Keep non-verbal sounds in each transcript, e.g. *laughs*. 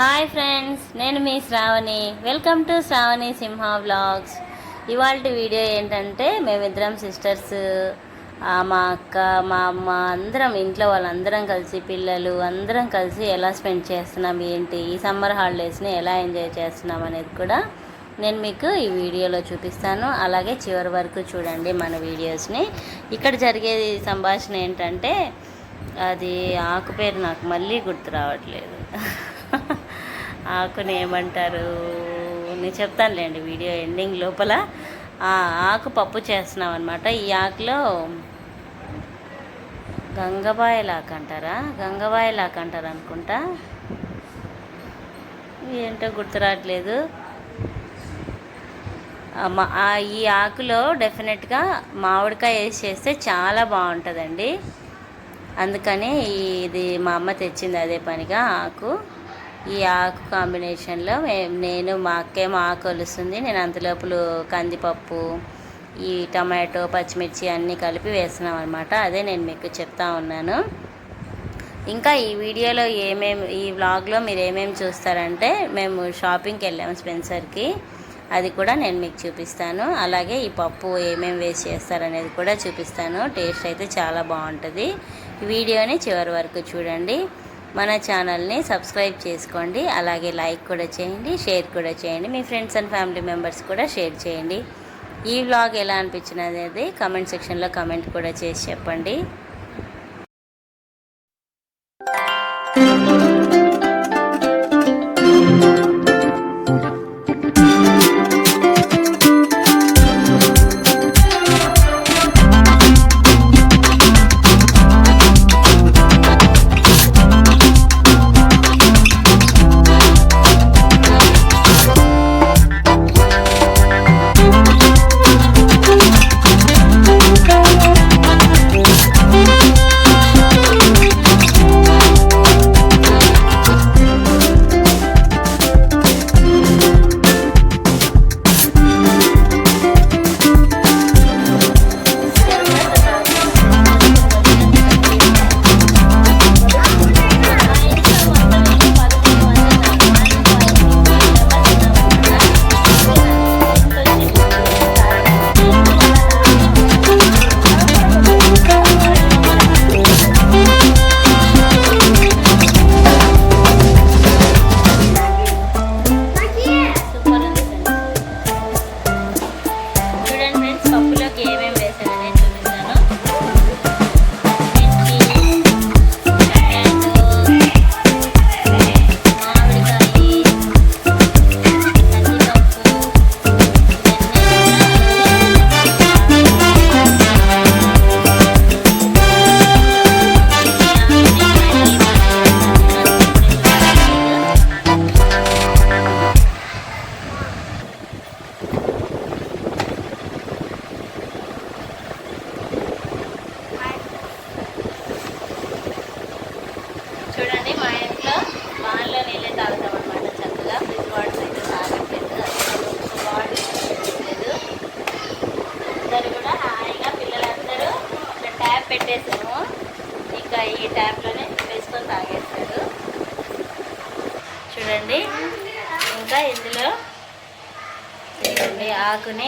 Hi friends నేను మీ Sravani. Welcome to Sravani Simha vlogs ఇవాళ video ఏంటంటే మేమిద్దరం సిస్టర్స్ మా అక్క మా అమ్మ అందరం ఇంట్లో వాళ్ళందరం కలిసి పిల్లలు అందరం కలిసి ఎలా స్పెండ్ చేస్తున్నాం ఏంటి ఈ సమ్మర్ హాలిడేస్ని ఎలా ఎంజాయ్ చేస్తున్నాం అనేది కూడా నేను మీకు ఈ వీడియోలో చూపిస్తాను. అలాగే చివరి వరకు చూడండి మన వీడియోస్ని ఇక్కడ జరిగే సంభాషణ ఏంటంటే అది ఆకు పేరు నాకు మళ్ళీ గుర్తు రావట్లేదు. *laughs* ఆకుని ఏమంటారు? నేను చెప్తానులేండి వీడియో ఎండింగ్ లోపల. ఆ ఆకు పప్పు చేస్తున్నాం అనమాట ఈ ఆకులో గంగబాయలాకు అంటారా? గంగబాయలాకు అంటారు అనుకుంటా? ఏంటో గుర్తు రావట్లేదు. ఈ ఆకులో డెఫినెట్గా మామిడికాయ వేసి చేస్తే చాలా బాగుంటుందండి. అందుకని ఇది మా అమ్మ తెచ్చింది అదే పనిగా ఆకు. ఈ ఆకు కాంబినేషన్లో నేను మా అక్కేమో ఆకు వలుస్తుంది నేను అంతలోపులు కందిపప్పు ఈ టమాటో పచ్చిమిర్చి అన్నీ కలిపి వేస్తున్నాం అనమాట అదే నేను మీకు చెప్తా ఉన్నాను. ఇంకా ఈ వీడియోలో ఏమేమి ఈ వ్లాగ్లో మీరు ఏమేమి చూస్తారంటే మేము షాపింగ్కి వెళ్ళాము స్పెన్సర్కి. అది కూడా నేను మీకు చూపిస్తాను. అలాగే ఈ పప్పు ఏమేమి వేస్ట్ చేస్తారనేది కూడా చూపిస్తాను. టేస్ట్ అయితే చాలా బాగుంటుంది. ఈ వీడియోని చివరి వరకు చూడండి. మన ఛానల్ని సబ్స్క్రైబ్ చేసుకోండి. అలాగే లైక్ కూడా చేయండి షేర్ కూడా చేయండి. మీ ఫ్రెండ్స్ అండ్ ఫ్యామిలీ మెంబర్స్ కూడా షేర్ చేయండి. ఈ వ్లాగ్ ఎలా అనిపించినది కమెంట్ సెక్షన్లో కమెంట్ కూడా చేసి చెప్పండి.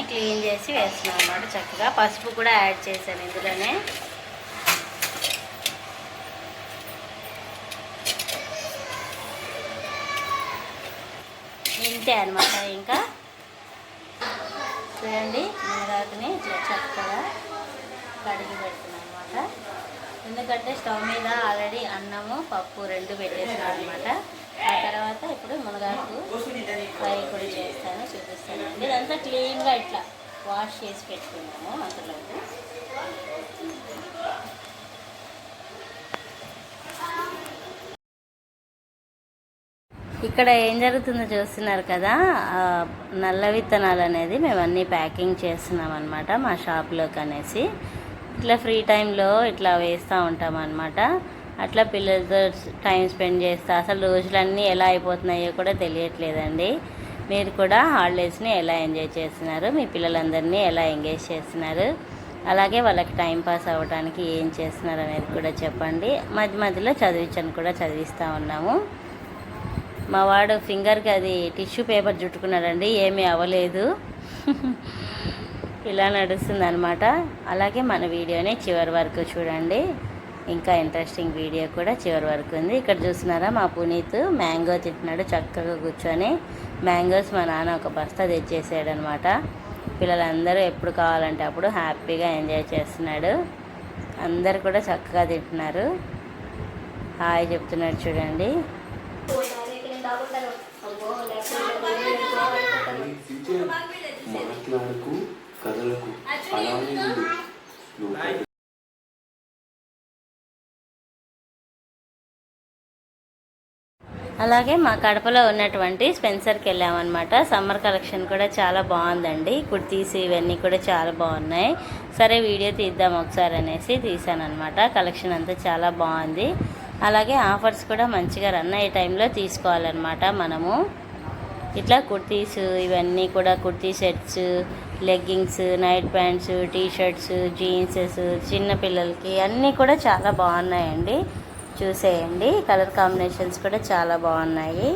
క్లీన్ చేసి వేస్తున్నాం అనమాట చక్కగా. పసుపు కూడా యాడ్ చేశాను ఇందులోనే. ఇంతే అనమాట ఇంకా. చూడండి మునగాకుని ఇట్లా చక్కగా కడిగి పెడుతున్నాను అనమాట ఎందుకంటే స్టవ్ మీద ఆల్రెడీ అన్నము పప్పు రెండు పెట్టేసాను అనమాట ఆ తర్వాత ఇప్పుడు మునగాకు ఫ్రై కూడా చేస్తాను చూపిస్తాను. ఇదంతా క్లీన్గా ఇట్లా వాష్ చేసి పెట్టుకున్నాము అంతలోపు ఇక్కడ ఏం జరుగుతుందో చూస్తున్నారు కదా నల్ల విత్తనాలు అనేది మేము అన్నీ ప్యాకింగ్ చేస్తున్నాం అనమాట మా షాప్లోకి అనేసి. ఇట్లా ఫ్రీ టైంలో ఇట్లా వేస్తూ ఉంటాం అనమాట అట్లా పిల్లలతో టైం స్పెండ్ చేస్తా. అసలు రోజులన్నీ ఎలా అయిపోతున్నాయో కూడా తెలియట్లేదండి. మీరు కూడా హాలిడేస్ని ఎలా ఎంజాయ్ చేస్తున్నారు? మీ పిల్లలందరినీ ఎలా ఎంగేజ్ చేస్తున్నారు? అలాగే వాళ్ళకి టైం పాస్ అవ్వడానికి ఏం చేస్తున్నారు అనేది కూడా చెప్పండి. మధ్య మధ్యలో చదివించని కూడా చదివిస్తూ ఉన్నాము. మా వాడు ఫింగర్కి అది టిష్యూ పేపర్ చుట్టుకున్నాడండి. ఏమీ అవ్వలేదు. ఇలా నడుస్తుంది అనమాట అలాగే మన వీడియోని చివరి వరకు చూడండి. ఇంకా ఇంట్రెస్టింగ్ వీడియో కూడా చివరి వరకు ఉంది. ఇక్కడ చూస్తున్నారా మా పునీత్ మ్యాంగో తింటున్నాడు చక్కగా కూర్చొని. మ్యాంగోస్ మా నాన్న ఒక బస్తా తెచ్చేసాడు అనమాట పిల్లలందరూ ఎప్పుడు కావాలంటే అప్పుడు హ్యాపీగా ఎంజాయ్ చేస్తున్నాడు. అందరు కూడా చక్కగా తింటున్నారు. హాయ్ చెప్తున్నాడు చూడండి. మాట్లాడకు కథలకు అలానే అలాగే మా కడపలో ఉన్నటువంటి స్పెన్సర్కి వెళ్ళామన్నమాట. సమ్మర్ కలెక్షన్ కూడా చాలా బాగుందండి. కుర్తీస్ ఇవన్నీ కూడా చాలా బాగున్నాయి. సరే వీడియో తీద్దాం ఒకసారి అనేసి తీసానమాట కలెక్షన్ అంతా చాలా బాగుంది. అలాగే ఆఫర్స్ కూడా మంచిగా రన్ అయ్యే టైంలో తీసుకోవాలన్నమాట మనము. ఇట్లా కుర్తీస్ ఇవన్నీ కూడా kurti sets leggings night pants T shirts jeanses చిన్న పిల్లలకి అన్నీ కూడా చాలా బాగున్నాయండి. చూసేయండి. కలర్ కాంబినేషన్స్ కూడా చాలా బాగున్నాయి.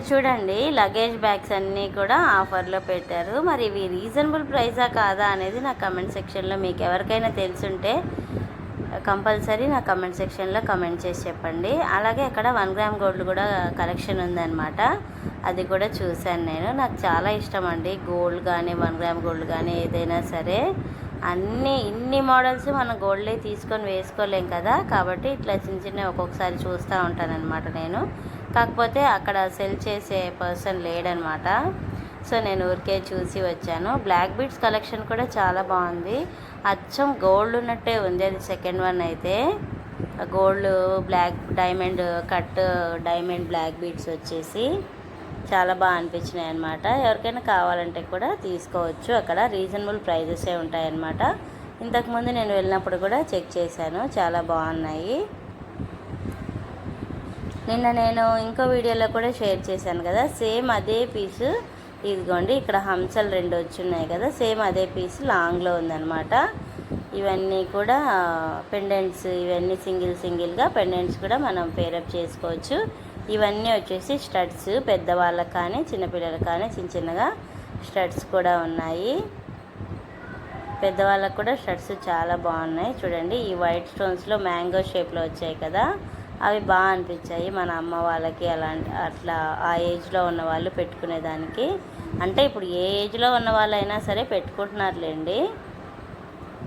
ఇక్కడ చూడండి లగేజ్ బ్యాగ్స్ అన్నీ కూడా ఆఫర్లో పెట్టారు. మరి ఇవి రీజనబుల్ ప్రైసా కాదా అనేది నా కమెంట్ సెక్షన్లో మీకు ఎవరికైనా తెలుసుంటే కంపల్సరీ నా కమెంట్ సెక్షన్లో కమెంట్ చేసి చెప్పండి. అలాగే అక్కడ వన్ గ్రామ్ గోల్డ్ కూడా కలెక్షన్ ఉందన్నమాట. అది కూడా చూశాను నేను. నాకు చాలా ఇష్టం అండి. గోల్డ్ కానీ వన్ గ్రామ్ గోల్డ్ కానీ ఏదైనా సరే అన్ని ఇన్ని మోడల్స్ మనం గోల్డే తీసుకొని వేసుకోలేం కదా. కాబట్టి ఇట్లా చిన్న చిన్న ఒక్కొక్కసారి చూస్తూ ఉంటానన్నమాట నేను. కాకపోతే అక్కడ సెల్ చేసే పర్సన్ లేడనమాట. సో నేను ఊరికే చూసి వచ్చాను. బ్లాక్ బీడ్స్ కలెక్షన్ కూడా చాలా బాగుంది. అచ్చం గోల్డ్ ఉన్నట్టే ఉంది. అది సెకండ్ వన్ అయితే. Gold black diamond cut diamond black beads వచ్చేసి చాలా బాగా అనిపించినాయి అనమాట ఎవరికైనా కావాలంటే కూడా తీసుకోవచ్చు. అక్కడ రీజనబుల్ ప్రైజెసే ఉంటాయన్నమాట. ఇంతకుముందు నేను వెళ్ళినప్పుడు కూడా చెక్ చేశాను. చాలా బాగున్నాయి. నిన్న నేను ఇంకో వీడియోలో కూడా షేర్ చేశాను కదా. సేమ్ అదే పీసు ఇదిగోండి ఇక్కడ హంసలు రెండు వచ్చున్నాయి కదా. సేమ్ అదే పీస్ లాంగ్లో ఉందన్నమాట. ఇవన్నీ కూడా పెండెంట్స్ ఇవన్నీ సింగిల్ సింగిల్గా పెండెంట్స్ కూడా మనం పేరప్ చేసుకోవచ్చు. ఇవన్నీ వచ్చేసి స్టడ్స్ పెద్దవాళ్ళకి కానీ చిన్నపిల్లలకు కానీ చిన్న చిన్నగా స్టడ్స్ కూడా ఉన్నాయి. పెద్దవాళ్ళకు కూడా స్టడ్స్ చాలా బాగున్నాయి. చూడండి ఈ వైట్ స్టోన్స్లో మ్యాంగో షేప్లో వచ్చాయి కదా. అవి బాగా అనిపించాయి. మన అమ్మ వాళ్ళకి అలాంటి అట్లా ఆ ఏజ్లో ఉన్న వాళ్ళు పెట్టుకునేదానికి. అంటే ఇప్పుడు ఏ ఏజ్లో ఉన్న వాళ్ళైనా సరే పెట్టుకుంటున్నారులేండి.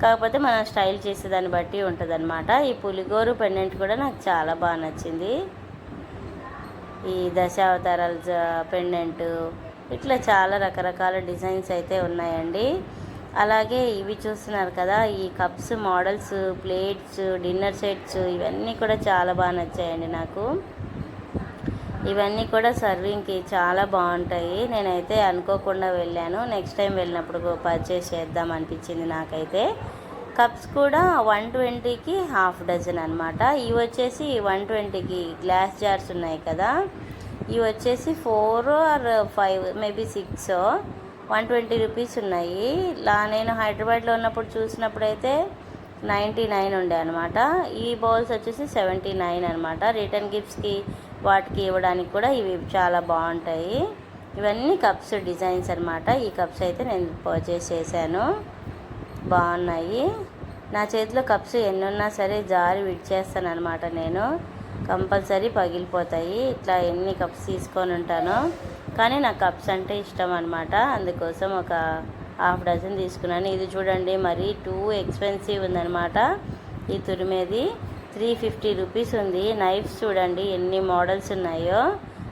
కాకపోతే మనం స్టైల్ చేసేదాన్ని బట్టి ఉంటుందన్నమాట. ఈ పులిగోరు పెండెంట్ కూడా నాకు చాలా బాగా నచ్చింది. ఈ దశావతారాల పెండెంటు పెండెంట్ ఇట్లా చాలా రకరకాల డిజైన్స్ అయితే ఉన్నాయండి. అలాగే ఇవి చూస్తున్నారు కదా ఈ cups models plates dinner sets ఇవన్నీ కూడా చాలా బాగా నచ్చాయండి నాకు. ఇవన్నీ కూడా సర్వింగ్కి చాలా బాగుంటాయి. నేనైతే అనుకోకుండా వెళ్ళాను. నెక్స్ట్ టైం వెళ్ళినప్పుడు పర్చేస్ చేద్దాం అనిపించింది నాకైతే. కప్స్ కూడా వన్ ట్వంటీకి హాఫ్ డజన్ అనమాట ఇవి వచ్చేసి వన్ ట్వంటీకి గ్లాస్ జార్స్ ఉన్నాయి కదా. ఇవి వచ్చేసి four or five maybe six. One twenty rupees ఉన్నాయి. లా నేను హైదరాబాద్లో ఉన్నప్పుడు చూసినప్పుడైతే నైంటీ నైన్ ఉండే అనమాట ఈ బౌల్స్ వచ్చేసి సెవెంటీ నైన్ అనమాట రిటర్న్ గిఫ్ట్స్కి వాటికి ఇవ్వడానికి కూడా ఇవి చాలా బాగుంటాయి. ఇవన్నీ కప్స్ డిజైన్స్ అనమాట ఈ కప్స్ అయితే నేను పర్చేస్ చేశాను. బాగున్నాయి. నా చేతిలో కప్స్ ఎన్ని ఉన్నా సరే జారి విడిచేస్తాను అనమాట నేను. కంపల్సరీ పగిలిపోతాయి. ఇట్లా ఎన్ని కప్స్ తీసుకొని ఉంటానో. కానీ నాకు కప్స్ అంటే ఇష్టం అనమాట అందుకోసం ఒక హాఫ్ డజన్ తీసుకున్నాను. ఇది చూడండి మరి టూ ఎక్స్పెన్సివ్ ఉందనమాట ఈ తురిమేది త్రీ ఫిఫ్టీ రూపీస్ ఉంది. నైఫ్స్ చూడండి ఎన్ని మోడల్స్ ఉన్నాయో.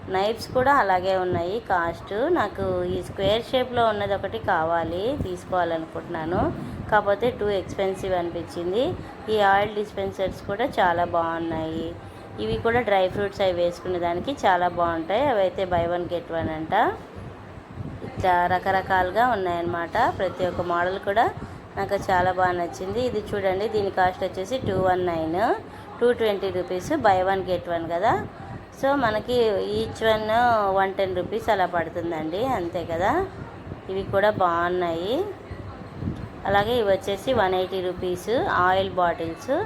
నైఫ్స్ కూడా అలాగే ఉన్నాయి. కాస్ట్ నాకు ఈ స్క్వేర్ షేప్లో ఉన్నది ఒకటి కావాలి తీసుకోవాలనుకుంటున్నాను. కాకపోతే టూ ఎక్స్పెన్సివ్ అనిపించింది. ఈ ఆయిల్ డిస్పెన్సర్స్ కూడా చాలా బాగున్నాయి. ఇవి కూడా డ్రై ఫ్రూట్స్ అవి వేసుకునే దానికి చాలా బాగుంటాయి. అవి అయితే బై వన్ గెట్ వన్ అంట. ఇట్లా రకరకాలుగా ఉన్నాయన్నమాట. ప్రతి ఒక్క మోడల్ కూడా నాకు చాలా బాగా నచ్చింది. ఇది చూడండి దీని కాస్ట్ వచ్చేసి two one nine. Two twenty rupees buy one get one కదా. సో మనకి each one one ten rupees అలా పడుతుందండి. అంతే కదా. ఇవి కూడా బాగున్నాయి. అలాగే ఇవి వచ్చేసి one eighty rupees oil bottles.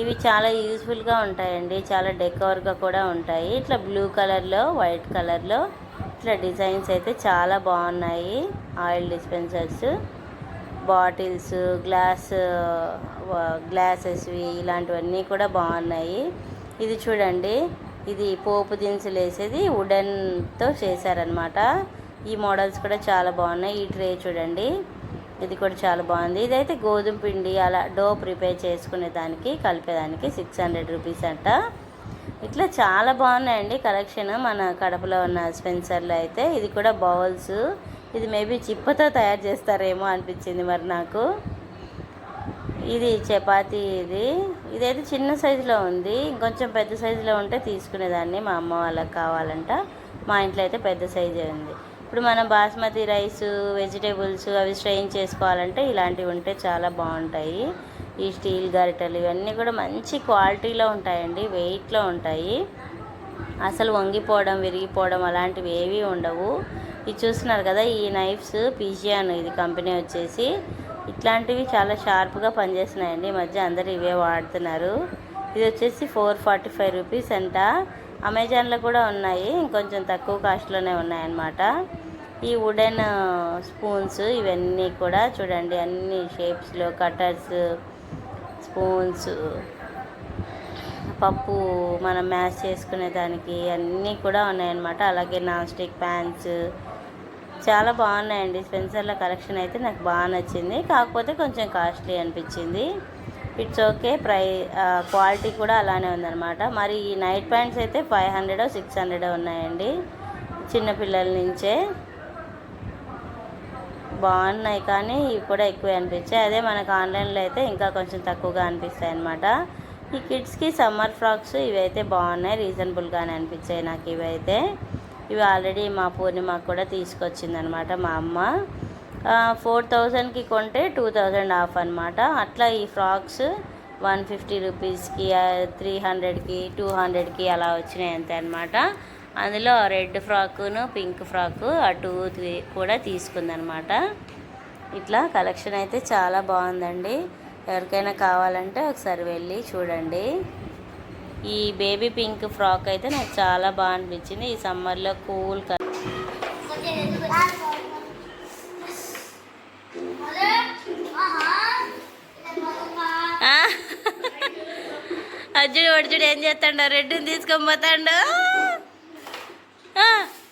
ఇవి చాలా యూస్ఫుల్గా ఉంటాయండి. చాలా డెకోర్గా కూడా ఉంటాయి. ఇట్లా బ్లూ కలర్లో వైట్ కలర్లో ఇట్లా డిజైన్స్ అయితే చాలా బాగున్నాయి. ఆయిల్ డిస్పెన్సర్స్ బాటిల్స్ గ్లాస్ గ్లాసెస్వి ఇలాంటివన్నీ కూడా బాగున్నాయి. ఇది చూడండి. ఇది పోపు దినుసులు వేసేది ఉడెన్తో చేశారనమాట ఈ మోడల్స్ కూడా చాలా బాగున్నాయి. ఈ ట్రే చూడండి. ఇది కూడా చాలా బాగుంది. ఇదైతే గోధుమ పిండి అలా డో ప్రిపేర్ చేసుకునే దానికి కలిపేదానికి సిక్స్ హండ్రెడ్ రూపీస్ అంట. ఇట్లా చాలా బాగున్నాయండి కలెక్షన్. మన కడపలో ఉన్న స్పెన్సర్లో అయితే ఇది కూడా బౌల్స్. ఇది మేబీ చిప్పతో తయారు చేస్తారేమో అనిపించింది మరి నాకు. ఇది చపాతి ఇది. ఇదైతే చిన్న సైజులో ఉంది. ఇంకొంచెం పెద్ద సైజులో ఉంటే తీసుకునేదాన్ని మా అమ్మ వాళ్ళకి కావాలంట. మా ఇంట్లో అయితే పెద్ద సైజే ఉంది. ఇప్పుడు మనం బాస్మతి రైస్ వెజిటేబుల్స్ అవి స్ట్రెయిన్ చేసుకోవాలంటే ఇలాంటివి ఉంటే చాలా బాగుంటాయి. ఈ స్టీల్ గరిటెలు ఇవన్నీ కూడా మంచి క్వాలిటీలో ఉంటాయండి వెయిట్లో ఉంటాయి. అసలు వంగిపోవడం విరిగిపోవడం అలాంటివి ఏవి ఉండవు. ఇది చూస్తున్నారు కదా ఈ నైఫ్స్ పీజియాన్ ఇది కంపెనీ వచ్చేసి. ఇట్లాంటివి చాలా షార్ప్గా పనిచేస్తున్నాయండి. ఈ మధ్య అందరూ ఇవే వాడుతున్నారు. ఇది వచ్చేసి ఫోర్ ఫార్టీ ఫైవ్ రూపీస్ అంట. అమెజాన్లో కూడా ఉన్నాయి. ఇంకొంచెం తక్కువ కాస్ట్లోనే ఉన్నాయన్నమాట. ఈ వుడెన్ స్పూన్స్ ఇవన్నీ కూడా చూడండి. అన్ని షేప్స్లో కటర్స్ స్పూన్స్ పప్పు మనం మ్యాష్ చేసుకునే దానికి అన్నీ కూడా ఉన్నాయన్నమాట. అలాగే నాన్ స్టిక్ ప్యాన్స్ చాలా బాగున్నాయండి. స్పెన్సర్ల కలెక్షన్ అయితే నాకు బాగా నచ్చింది. కాకపోతే కొంచెం కాస్ట్లీ అనిపించింది. ఇట్స్ ఓకే ప్రై క్వాలిటీ కూడా అలానే ఉందన్నమాట. మరి ఈ నైట్ ప్యాంట్స్ అయితే ఫైవ్ హండ్రెడ్ సిక్స్ హండ్రెడ్ ఉన్నాయండి. చిన్నపిల్లల నుంచే. బాగున్నాయి కానీ ఇవి కూడా ఎక్కువ అనిపించాయి. అదే మనకు ఆన్లైన్లో అయితే ఇంకా కొంచెం తక్కువగా అనిపిస్తాయి అనమాట ఈ కిడ్స్కి సమ్మర్ ఫ్రాక్స్ ఇవైతే బాగున్నాయి రీజనబుల్గానే అనిపించాయి నాకు ఇవైతే. ఇవి ఆల్రెడీ మా పూర్ణిమకు కూడా తీసుకొచ్చిందనమాట మా అమ్మ. ఫోర్ థౌజండ్కి కొంటే టూ థౌజండ్ ఆఫ్ అనమాట అట్లా ఈ ఫ్రాక్స్ వన్ ఫిఫ్టీ రూపీస్కి త్రీ హండ్రెడ్కి టూ హండ్రెడ్కి అలా వచ్చినాయి అంతే అనమాట అందులో రెడ్ ఫ్రాకును పింక్ ఫ్రాకు అటు కూడా తీసుకుందనమాట ఇట్లా కలెక్షన్ అయితే చాలా బాగుందండి. ఎవరికైనా కావాలంటే ఒకసారి వెళ్ళి చూడండి. ఈ బేబీ పింక్ ఫ్రాక్ అయితే నాకు చాలా బాగా అనిపించింది. ఈ సమ్మర్లో కూల్ కలర్. అర్జుడు అర్జుడు ఏం చేస్తాడు రెడ్డిని తీసుకొని పోతాడు.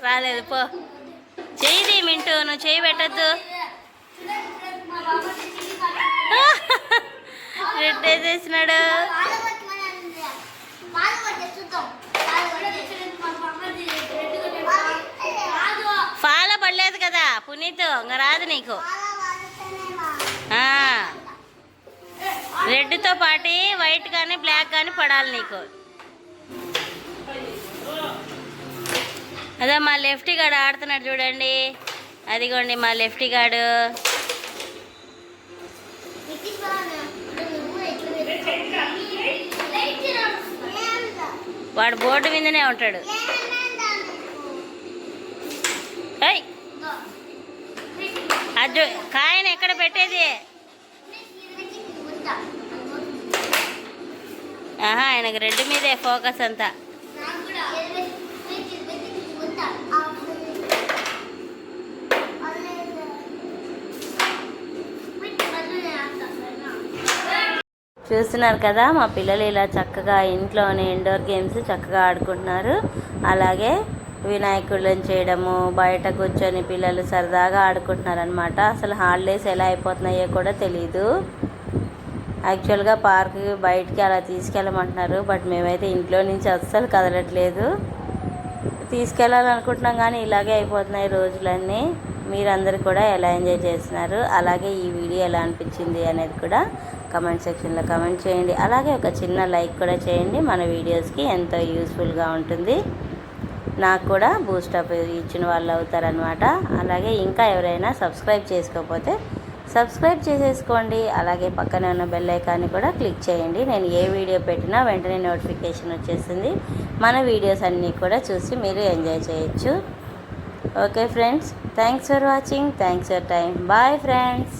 రాలేదు పో. చేయి మింటూ నువ్వు చేయి పెట్టద్దు. రెడ్ వేసేసినాడు ఫాలో పడలేదు కదా పునీత్ ఇంకా రాదు నీకు. రెడ్తో పాటు వైట్ కానీ బ్లాక్ కానీ పడాలి నీకు. అదే మా లెఫ్ట్ గాడు ఆడుతున్నాడు చూడండి. అదిగోండి మా లెఫ్ట్ గాడు. వాడు బోర్డు మీదనే ఉంటాడు. అర్జు కాయను ఎక్కడ పెట్టేది? ఆహా ఆయనకు రెడ్ మీదే ఫోకస్ అంతా. చూస్తున్నారు కదా మా పిల్లలు ఇలా చక్కగా ఇంట్లోనే ఇండోర్ గేమ్స్ చక్కగా ఆడుకుంటున్నారు. అలాగే వినాయకులను చేయడము బయట కూర్చొని పిల్లలు సరదాగా ఆడుకుంటున్నారు అనమాట అసలు హాలిడేస్ ఎలా అయిపోతున్నాయో కూడా తెలీదు. యాక్చువల్గా పార్క్కి బయటికి అలా తీసుకెళ్ళమంటున్నారు బట్ మేమైతే ఇంట్లో నుంచి అస్సలు కదలట్లేదు. తీసుకెళ్ళాలనుకుంటున్నాం కానీ ఇలాగే అయిపోతున్నాయి రోజులన్నీ. మీరందరూ కూడా ఎలా ఎంజాయ్ చేస్తున్నారు? అలాగే ఈ వీడియో ఎలా అనిపించింది అనేది కూడా కమెంట్ సెక్షన్లో కమెంట్ చేయండి. అలాగే ఒక చిన్న లైక్ కూడా చేయండి. మన వీడియోస్కి ఎంతో యూస్ఫుల్గా ఉంటుంది. నాకు కూడా బూస్టప్ ఇచ్చిన వాళ్ళు అవుతారనమాట అలాగే ఇంకా ఎవరైనా సబ్స్క్రైబ్ చేసుకోకపోతే సబ్స్క్రైబ్ చేసేసుకోండి. అలాగే పక్కనే ఉన్న బెల్ ఐకాన్ని కూడా క్లిక్ చేయండి. నేను ఏ వీడియో పెట్టినా వెంటనే నోటిఫికేషన్ వచ్చేసింది మన వీడియోస్ అన్నీ కూడా చూసి మీరు ఎంజాయ్ చేయొచ్చు. Okay friends thanks for watching thanks for time bye friends